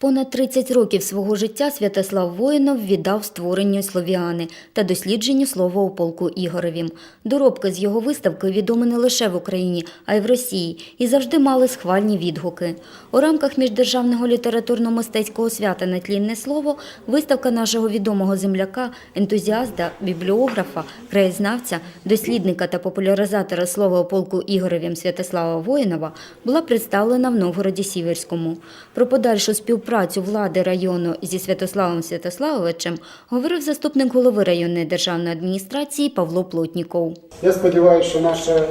Понад 30 років свого життя Святослав Воїнов віддав створенню словіани та дослідженню слова у полку Ігоревім. Доробки з його виставки відомі не лише в Україні, а й в Росії і завжди мали схвальні відгуки. У рамках міждержавного літературно-мистецького свята «Нетлінне слово» виставка нашого відомого земляка, ентузіаста, бібліографа, краєзнавця, дослідника та популяризатора слова у полку Ігоревім Святослава Воїнова була представлена в Новгороді Сіверському. Про подальшу співпрацю влади району зі Святославом Святославовичем говорив заступник голови районної державної адміністрації Павло Плотніков. Я сподіваюся, що наша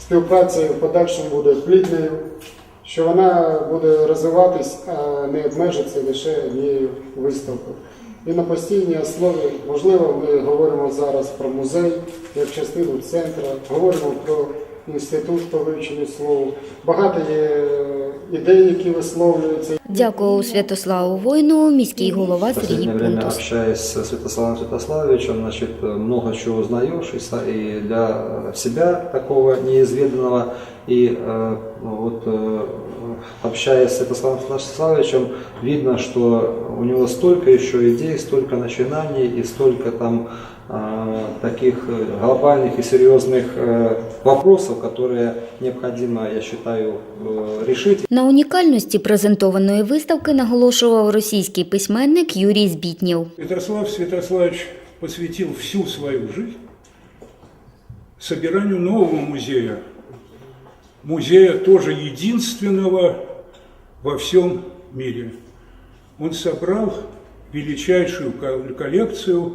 співпраця в подальшому буде плідною, що вона буде розвиватись, а не обмежиться лише однією виставкою. І на постійній основі, можливо, ми говоримо зараз про музей як частину центру, говоримо про інститут по вивченню слова. Багато є ідей, які висловлюються. Дякував Святославу Воїнову міський голова В Сергій последнее время Пунтус. общаясь с Святославом Святославовичем, значит, много чего узнаешь и са- и для себя такого неизведанного. И э, вот э, общаясь с Святославом Святославовичем, видно, что у него столько еще идей, столько начинаний и столько там э, таких э, глобальных и серьезных э, вопросов, которые необходимо, я считаю, э, решить. На унікальності презентованої виставки наголошував російський письменник Юрій Збітнєв. Святослав Святославович посвятил всю свою жизнь собиранию нового музея. Музея тоже единственного во всем мире. Он собрал величайшую ко- коллекцию э,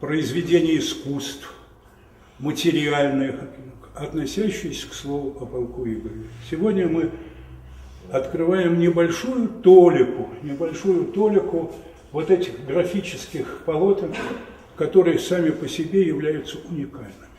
произведений искусств, материальных, относящихся к слову о полку Игореве. Сегодня мы открываем небольшую толику, небольшую толику вот этих графических полотен, которые сами по себе являются уникальными.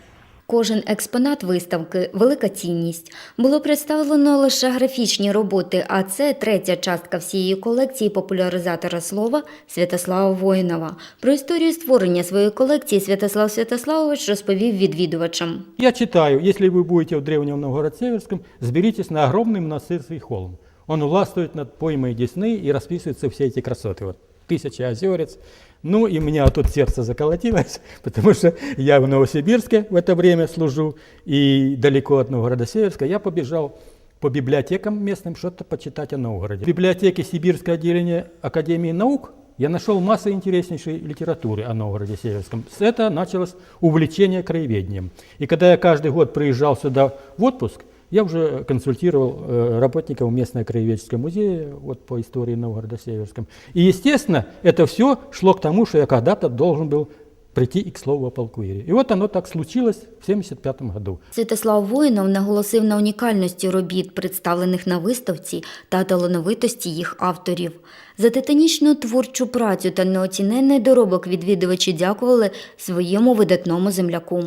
Кожен експонат виставки велика цінність. Було представлено лише графічні роботи, а це третя частка всієї колекції популяризатора слова Святослава Воїнова. Про історію створення своєї колекції Святослав Святославович розповів відвідувачам. Я читаю, если вы будете в Древнем Новгород-Северском, сберитесь на огромный монастырский холм. Он властвует над поймой Десны и расписываются все эти красоты. Вот Тысяча озерец. Ну и меня тут сердце заколотилось, потому что я в Новосибирске в это время служу, и далеко от Новгорода-Северска я побежал по библиотекам местным что-то почитать о Новгороде. В библиотеке Сибирское отделение Академии наук я нашел массу интереснейшей литературы о Новгороде Северском. С этого началось увлечение краеведением. И когда я каждый год приезжал сюда в отпуск, я уже консультировал э, работников местного краеведческого музея вот, по истории Новгорода Северском. И, естественно, это все шло к тому, что я когда-то должен был прийти и к слову о полку Ире. И вот оно так случилось в 1975 году. Святослав Воїнов наголосив на унікальності робіт, представлених на виставці, та талановитості їх авторів. За титанічну творчу працю та неоціненний доробок відвідувачі дякували своєму видатному земляку.